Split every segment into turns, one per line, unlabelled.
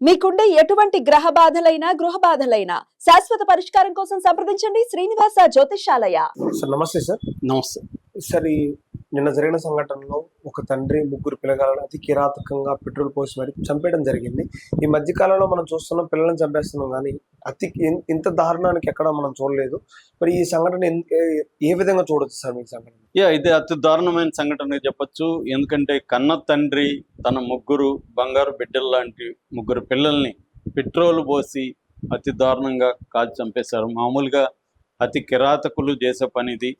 మీకుండే ఎటువంటి గ్రహ బాధలైనా గృహ బాధలైనా శాశ్వత పరిష్కారం కోసం సంప్రదించండి శ్రీనివాస జ్యోతిషాలయ
సార్ నమస్తే సార్.
నమస్తే.
సార్ ఈ నిన్న జరిగిన సంఘటనలో ఒక తండ్రి ముగ్గురు పిల్లగాలను అతి కిరాతకంగా పెట్రోల్ పోసి మరి చంపేయడం జరిగింది. ఈ మధ్య కాలంలో మనం చూస్తున్నాం పిల్లల్ని చంపేస్తున్నాం కానీ అతి ఇంత దారుణానికి ఎక్కడ మనం చూడలేదు. మరి ఈ సంఘటన ఏ- విధంగా చూడొచ్చు సార్ మీ సంఘటన?
యా ఇది అతి దారుణమైన సంఘటన చెప్పొచ్చు. ఎందుకంటే కన్న తండ్రి తన ముగ్గురు బంగారు బిడ్డలు లాంటి ముగ్గురు పిల్లల్ని పెట్రోల్ పోసి అతి దారుణంగా కాల్చి చంపేశారు. మామూలుగా అతి కిరాతకులు చేసే పనిది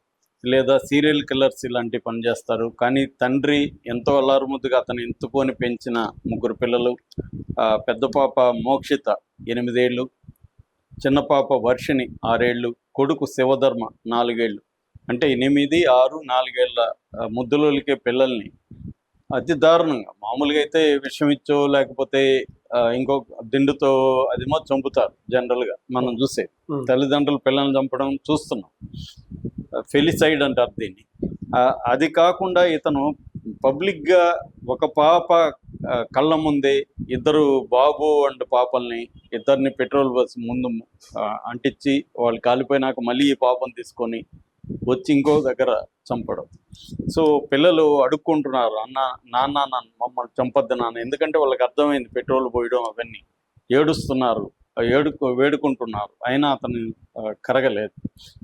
లేదా సీరియల్ కిల్లర్స్ ఇలాంటి పని చేస్తారు. కానీ తండ్రి ఎంతో అల్లారుముద్దుగా అతను ఎంతుకొని పెంచిన ముగ్గురు పిల్లలు ఆ, పెద్ద పాప మోక్షిత ఎనిమిదేళ్ళు. చిన్న పాప వర్షిణి ఆరేళ్ళు కొడుకు శివధర్మ నాలుగేళ్ళు. అంటే ఎనిమిది ఆరు నాలుగేళ్ళ ముద్దులోలికే పిల్లల్ని. అతి దారుణంగా. మామూలుగా అయితే విషం ఇచ్చో లేకపోతే ఇంకో దిండుతో అదేమో చంపుతారు జనరల్గా మనం చూసే. తల్లిదండ్రులు పిల్లల్ని చంపడం చూస్తున్నాం. ఫెలిసైడ్ అంటారు దీన్ని. అది కాకుండా ఇతను పబ్లిక్గా ఒక పాప కళ్ళ ముందే ఇద్దరు బాబు అండ్ పాపల్ని ఇద్దరిని పెట్రోల్ బస్ ముందు అంటించి వాళ్ళు కాలిపోయినాక మళ్ళీ ఈ పాపను తీసుకొని వచ్చి ఇంకో దగ్గర చంపడం. సో పిల్లలు అడుక్కుంటున్నారు అన్న నాన్న నన్ను మమ్మల్ని చంపద్దు నాన్న. ఎందుకంటే వాళ్ళకి అర్థమైంది పెట్రోల్ పోయడం అవన్నీ. ఏడుస్తున్నారు ఏడుకు వేడుకుంటున్నారు అయినా అతను కరగలేదు.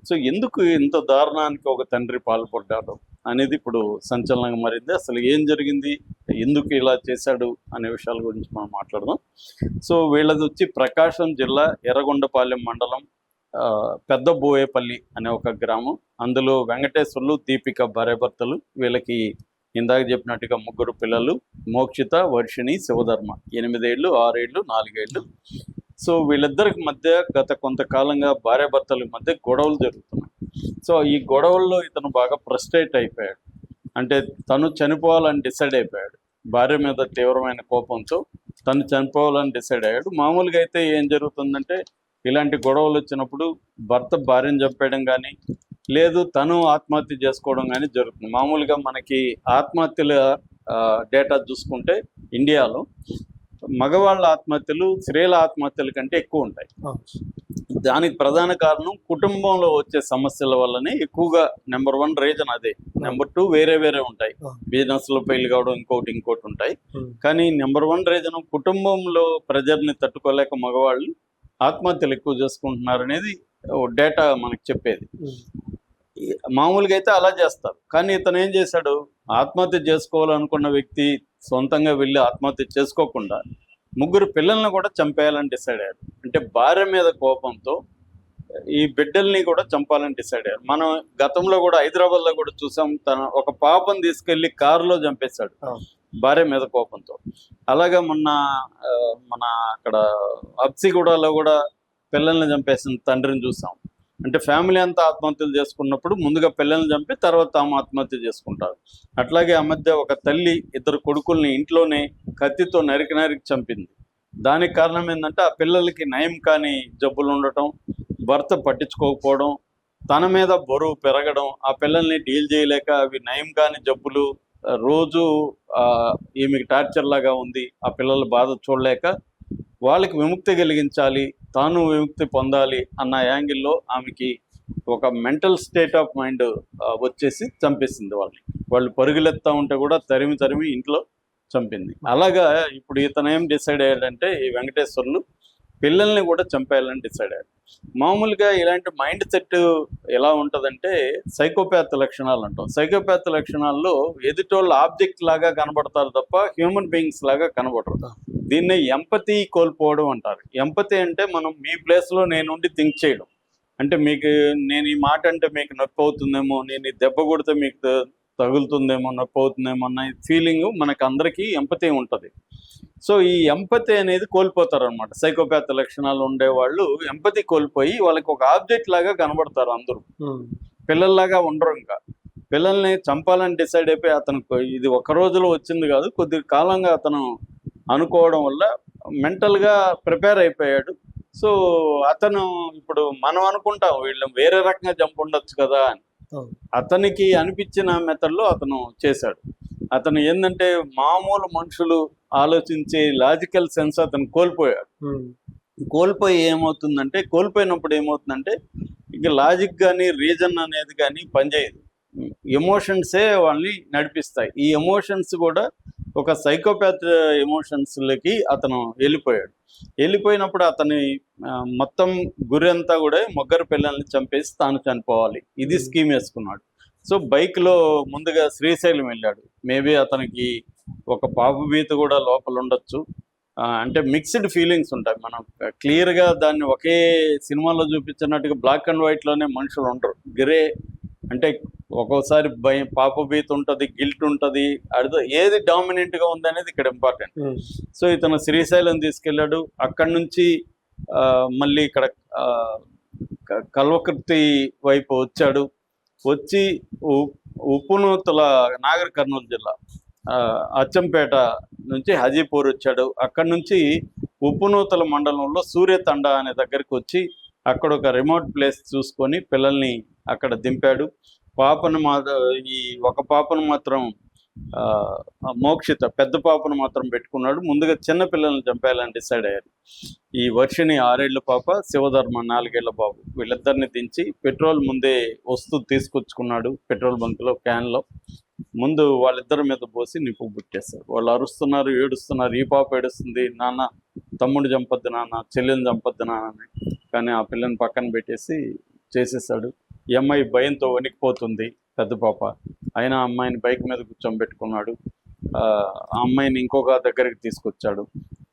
సో ఎందుకు ఇంత దారుణానికి ఒక తండ్రి పాల్పడ్డాడు అనేది ఇప్పుడు సంచలనంగా మారింది. అసలు ఏం జరిగింది? ఎందుకు ఇలా చేశాడు? అనే విషయాల గురించి మనం మాట్లాడదాం. సో వీళ్ళది వచ్చి ప్రకాశం జిల్లా ఎర్రగొండపాలెం మండలం ఆ, పెద్ద బోయేపల్లి అనే ఒక గ్రామం. అందులో వెంకటేశ్వర్లు దీపిక భార్యాభర్తలు వీళ్ళకి ఇందాక చెప్పినట్టుగా ముగ్గురు పిల్లలు మోక్షిత వర్షిణి శివధర్మ. ఎనిమిదేళ్ళు ఆరేళ్ళు నాలుగేళ్ళు. సో వీళ్ళిద్దరికి మధ్య గత కొంతకాలంగా భార్యాభర్తల మధ్య గొడవలు జరుగుతున్నాయి. సో ఈ గొడవల్లో ఇతను బాగా ఫ్రస్ట్రేట్ అయిపోయాడు. అంటే తను చనిపోవాలని డిసైడ్ అయిపోయాడు. భార్య మీద తీవ్రమైన కోపంతో తను చనిపోవాలని డిసైడ్ అయ్యాడు. మామూలుగా అయితే ఏం జరుగుతుందంటే ఇలాంటి గొడవలు వచ్చినప్పుడు భర్త భార్యను చంపేయడం కానీ లేదు తను ఆత్మహత్య చేసుకోవడం కానీ జరుగుతుంది. మామూలుగా మనకి ఆత్మహత్యల డేటా చూసుకుంటే ఇండియాలో మగవాళ్ళ ఆత్మహత్యలు స్త్రీల ఆత్మహత్యల కంటే ఎక్కువ ఉంటాయి. దానికి ప్రధాన కారణం కుటుంబంలో వచ్చే సమస్యల వల్లనే ఎక్కువగా నెంబర్ వన్ రీజన్ అదే. నెంబర్ టూ వేరే వేరే ఉంటాయి. బిజినెస్లో ఫెయిల్ కావడం ఇంకోటి ఇంకోటి ఉంటాయి. కానీ నెంబర్ వన్ రీజన్ కుటుంబంలో ప్రెజర్ని తట్టుకోలేక మగవాళ్ళు ఆత్మహత్యలు ఎక్కువ చేసుకుంటున్నారు అనేది డేటా మనకి చెప్పేది. మామూలుగా అయితే అలా చేస్తారు. కానీ ఇతను ఏం చేశాడు? ఆత్మహత్య చేసుకోవాలనుకున్న వ్యక్తి సొంతంగా వెళ్ళి ఆత్మహత్య చేసుకోకుండా ముగ్గురు పిల్లల్ని కూడా చంపేయాలని డిసైడ్ అయ్యాడు అంటే భార్య మీద కోపంతో ఈ బిడ్డల్ని కూడా చంపాలని డిసైడ్ అయ్యారు. మనం గతంలో కూడా హైదరాబాద్లో కూడా చూసాం తన ఒక పాపను తీసుకెళ్ళి కారులో చంపేశాడు. భార్య మీద కోపంతో. అలాగే మొన్న మన అక్కడ అబ్సిగూడలో కూడా పిల్లల్ని చంపేసిన తండ్రిని చూసాం. అంటే ఫ్యామిలీ అంతా ఆత్మహత్యలు చేసుకున్నప్పుడు ముందుగా పిల్లల్ని చంపి తర్వాత తాము ఆత్మహత్య చేసుకుంటారు. అట్లాగే ఆ మధ్య ఒక తల్లి ఇద్దరు కొడుకుల్ని ఇంట్లోనే కత్తితో నరికి నరికి చంపింది. దానికి కారణం ఏంటంటే ఆ పిల్లలకి నయం కాని జబ్బులు ఉండటం భర్త పట్టించుకోకపోవడం తన మీద బరువు పెరగడం ఆ పిల్లల్ని డీల్ చేయలేక అవి నయం కాని జబ్బులు రోజు ఈమెకి టార్చర్ లాగా ఉంది ఆ పిల్లల బాధ చూడలేక వాళ్ళకి విముక్తి కలిగించాలి తాను విముక్తి పొందాలి అన్న యాంగిల్లో ఆమెకి ఒక మెంటల్ స్టేట్ ఆఫ్ మైండ్ వచ్చేసి చంపేసింది వాళ్ళని. వాళ్ళు పరుగులెత్తా ఉంటే కూడా తరిమి తరిమి ఇంట్లో చంపింది. అలాగా ఇప్పుడు ఇతను ఏం డిసైడ్ అయ్యాడంటే ఈ వెంకటేశ్వర్లు పిల్లల్ని కూడా చంపేయాలని డిసైడ్ అయ్యాడు మామూలుగా ఇలాంటి మైండ్ సెట్ ఎలా ఉంటుందంటే సైకోపాత్ లక్షణాలు అంటాం. సైకోపాత్ లక్షణాల్లో ఎదుటోళ్ళు ఆబ్జెక్ట్ లాగా కనబడతారు తప్ప హ్యూమన్ బీయింగ్స్ లాగా కనబడరు. దీన్నే ఎంపతి కోల్పోవడం అంటారు. ఎంపతి అంటే మనం మీ ప్లేస్లో నేనుండి థింక్ చేయడం. అంటే మీకు నేను ఈ మాట అంటే మీకు నొప్పి అవుతుందేమో నేను ఈ దెబ్బ కొడితే మీకు తగులుతుందేమో నొప్పి అవుతుందేమో అన్న ఫీలింగ్ మనకు అందరికీ ఎంపతి ఉంటుంది. సో ఈ ఎంపతి అనేది కోల్పోతారు అనమాట సైకోపాత్ లక్షణాలు ఉండేవాళ్ళు ఎంపతి కోల్పోయి వాళ్ళకి ఒక ఆబ్జెక్ట్ లాగా కనబడతారు అందరూ. పిల్లల్లాగా ఉండరు ఇంకా. పిల్లల్ని చంపాలని డిసైడ్ అయిపోయి అతను ఇది ఒక రోజులో వచ్చింది కాదు కొద్ది కాలంగా అతను అనుకోవడం వల్ల మెంటల్గా ప్రిపేర్ అయిపోయాడు. సో అతను ఇప్పుడు మనం అనుకుంటాం వీళ్ళు వేరే రకంగా చంపుండొచ్చు కదా అని.
అవును.
అతనికి అనిపించిన మెథడ్లో అతను చేశాడు. అతను ఏంటంటే మామూలు మనుషులు ఆలోచించే లాజికల్ సెన్స్ అతను కోల్పోయాడు. కోల్పోయి ఏమవుతుందంటే కోల్పోయినప్పుడు ఏమవుతుందంటే ఇక లాజిక్ కానీ రీజన్ అనేది కానీ పనిచేయదు. ఎమోషన్సే వాళ్ళని నడిపిస్తాయి. ఈ ఎమోషన్స్ కూడా ఒక సైకోపాత్ ఎమోషన్స్లకి అతను వెళ్ళిపోయాడు. వెళ్ళిపోయినప్పుడు అతని మొత్తం గురి అంతా కూడా మొగ్గరు పిల్లల్ని చంపేసి తాను చనిపోవాలి. ఇది. స్కీమ్ వేసుకున్నాడు. సో బైక్లో ముందుగా శ్రీశైలం వెళ్ళాడు. మేబీ అతనికి ఒక పాప భీత కూడా లోపల ఉండొచ్చు. అంటే మిక్స్డ్ ఫీలింగ్స్ ఉంటాయి. మనం క్లియర్గా దాన్ని ఒకే సినిమాలో చూపించినట్టుగా బ్లాక్ అండ్ వైట్లోనే మనుషులు ఉండరు. గ్రే అంటే ఒక్కోసారి భయం పాప భీత ఉంటుంది గిల్ట్ ఉంటుంది అడిదో ఏది డామినెంట్గా ఉంది అనేది ఇక్కడ ఇంపార్టెంట్
ఉమ్,
సో ఇతను శ్రీశైలం తీసుకెళ్ళాడు. అక్కడి నుంచి మళ్ళీ ఇక్కడ ఆ, క- కల్వకుర్తి వైపు వచ్చాడు. వచ్చి ఉ- ఉప్పునూతల నాగర్ కర్నూలు జిల్లా అచ్చంపేట నుంచి హజీపూర్ వచ్చాడు. అక్కడి నుంచి ఉప్పునూతల మండలంలో సూర్యతండ అనే దగ్గరికి వచ్చి అక్కడ ఒక రిమోట్ ప్లేస్ చూసుకొని పిల్లల్ని అక్కడ దింపాడు. పాపను మా ఈ ఒక పాపను మాత్రం మోక్షిత పెద్ద పాపను మాత్రం పెట్టుకున్నాడు. ముందుగా చిన్న పిల్లల్ని చంపేయాలని డిసైడ్ అయ్యారు. ఈ వర్షిణి ఆరేళ్ళ పాప శివధర్మ నాలుగేళ్ళ బాబు వీళ్ళిద్దరిని దించి పెట్రోల్ ముందే వస్తూ తీసుకొచ్చుకున్నాడు పెట్రోల్ బంక్లో క్యాన్లో. ముందు వాళ్ళిద్దరి మీద పోసి నిప్పు పుట్టేశారు. వాళ్ళు అరుస్తున్నారు ఏడుస్తున్నారు ఈ పాప ఏడుస్తుంది నాన్న తమ్ముడు చంపద్దు నాన్న చెల్లెని చంపద్దు నాన్న అని. కానీ ఆ పిల్లని పక్కన పెట్టేసి చేసేసాడు ఈ అమ్మాయి భయంతో వణికిపోతుంది. పెద్ద పాప. అయినా అమ్మాయిని బైక్ మీద కూర్చోబెట్టుకున్నాడు ఆ ఆ అమ్మాయిని ఇంకొక దగ్గరికి తీసుకొచ్చాడు.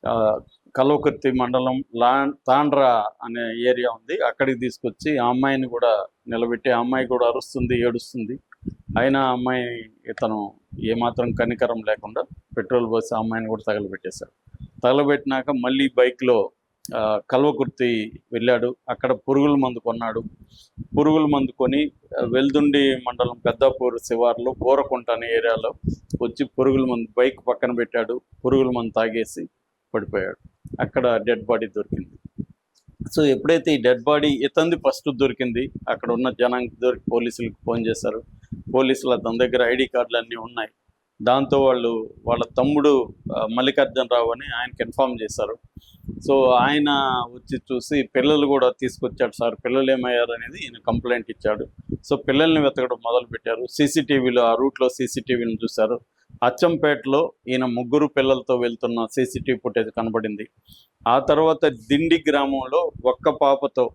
ఆ, కల్వకుర్తి మండలం లా తాండ్రా అనే ఏరియా ఉంది. అక్కడికి తీసుకొచ్చి ఆ అమ్మాయిని కూడా నిలబెట్టి ఆ అమ్మాయి కూడా అరుస్తుంది ఏడుస్తుంది. అయినా ఆ అమ్మాయి ఇతను ఏమాత్రం కనికరం లేకుండా పెట్రోల్ పోసి ఆ అమ్మాయిని కూడా తగలబెట్టేశాడు. తగలబెట్టినాక మళ్ళీ బైక్లో కల్వకుర్తి వెళ్ళాడు. అక్కడ పురుగుల మందు కొన్నాడు. పురుగుల మందు కొని వెల్దుండి మండలం పెద్దాపూర్ శివార్లో బోరకుంట అనే ఏరియాలో వచ్చి పురుగుల మందు బైక్ పక్కన పెట్టాడు. పురుగుల మందు తాగేసి పడిపోయాడు. అక్కడ డెడ్ బాడీ దొరికింది. సో ఎప్పుడైతే ఈ డెడ్ బాడీ ఇతంది ఫస్ట్ దొరికింది అక్కడ ఉన్న జనానికి దొరికి పోలీసులకు ఫోన్ చేశారు. పోలీసులు అతని దగ్గర ఐడి కార్డులు అన్నీ ఉన్నాయి. దాంతో వాళ్ళు వాళ్ళ తమ్ముడు మల్లికార్జున రావు అని ఆయనకి ఇన్ఫామ్ చేశారు. సో ఆయన వచ్చి చూసి పిల్లలు కూడా తీసుకొచ్చాడు సార్ పిల్లలు ఏమయ్యారు అనేది ఈయన కంప్లైంట్ ఇచ్చాడు. సో పిల్లల్ని వెతకడం మొదలు పెట్టారు సీసీటీవీలో ఆ రూట్లో సీసీటీవీని చూశారు. అచ్చంపేటలో ఈయన ముగ్గురు పిల్లలతో వెళ్తున్న సీసీటీవీ ఫుటేజ్ కనబడింది. ఆ తర్వాత దిండి గ్రామంలో ఒక్క పాపతో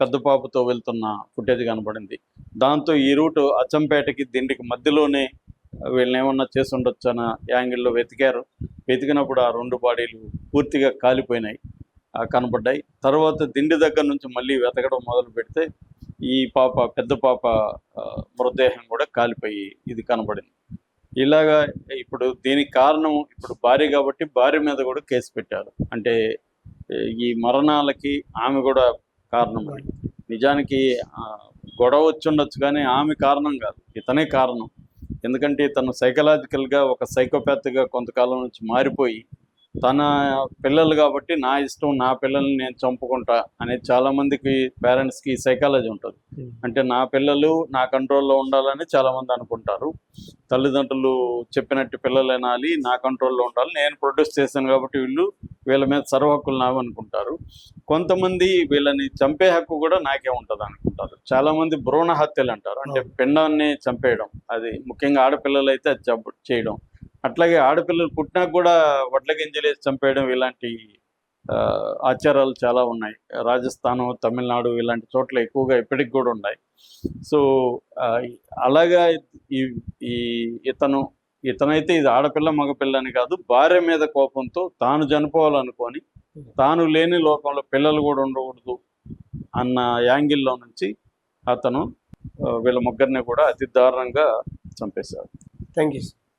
పెద్ద పాపతో వెళ్తున్న ఫుటేజ్ కనబడింది. దాంతో ఈ రూటు అచ్చంపేటకి దిండికి మధ్యలోనే వీళ్ళని ఏమన్నా చేసి ఉండొచ్చు అన్న యాంగిల్లో వెతికారు. వెతికినప్పుడు ఆ రెండు బాడీలు పూర్తిగా కాలిపోయినాయి ఆ, కనబడ్డాయి. తర్వాత దిండి దగ్గర నుంచి మళ్ళీ వెతకడం మొదలు పెడితే ఈ పాప పెద్ద పాప మృతదేహం కూడా కాలిపోయి ఇది కనబడింది. ఇలాగా ఇప్పుడు దీనికి కారణం ఇప్పుడు భార్య కాబట్టి భార్య మీద కూడా కేసు పెట్టారు. అంటే ఈ మరణాలకి ఆమె కూడా కారణం నిజానికి గొడవ వచ్చి ఉండొచ్చు కానీ ఆమె కారణం కాదు. ఇతనే కారణం. ఎందుకంటే తను సైకలాజికల్గా ఒక సైకోపాత్గా కొంతకాలం నుంచి మారిపోయి తన పిల్లలు కాబట్టి నా ఇష్టం నా పిల్లల్ని నేను చంపుకుంటా అనేది చాలా మందికి పేరెంట్స్కి సైకాలజీ ఉంటుంది. అంటే నా పిల్లలు నా కంట్రోల్లో ఉండాలని చాలా మంది అనుకుంటారు. తల్లిదండ్రులు చెప్పినట్టు పిల్లలు వినాలి నా కంట్రోల్లో ఉండాలి. నేను ప్రొడ్యూస్ చేశాను కాబట్టి వీళ్ళు వీళ్ళ మీద సర్వ హక్కులు నావనుకుంటారు కొంతమంది వీళ్ళని చంపే హక్కు కూడా నాకే ఉంటుంది అనుకుంటారు. చాలా మంది భ్రూణ హత్యలు అంటారు. అంటే. పిండాన్ని చంపేయడం అది ముఖ్యంగా ఆడపిల్లలు అయితే అది చేయడం. అట్లాగే ఆడపిల్లలు పుట్టినాక కూడా వడ్ల గింజలేసి చంపేయడం ఇలాంటి ఆచారాలు చాలా ఉన్నాయి. రాజస్థాను తమిళనాడు ఇలాంటి చోట్ల ఎక్కువగా ఇప్పటికి కూడా ఉన్నాయి. సో అలాగా ఈ ఈ ఇతను ఇతనైతే ఇది ఆడపిల్ల మగపిల్ల అని కాదు భార్య మీద కోపంతో తాను చనిపోవాలనుకొని తాను లేని లోకంలో పిల్లలు కూడా ఉండకూడదు అన్న యాంగిల్లో నుంచి అతను వీళ్ళ ముగ్గురిని కూడా అతి దారుణంగా చంపేశాడు
థ్యాంక్ యూ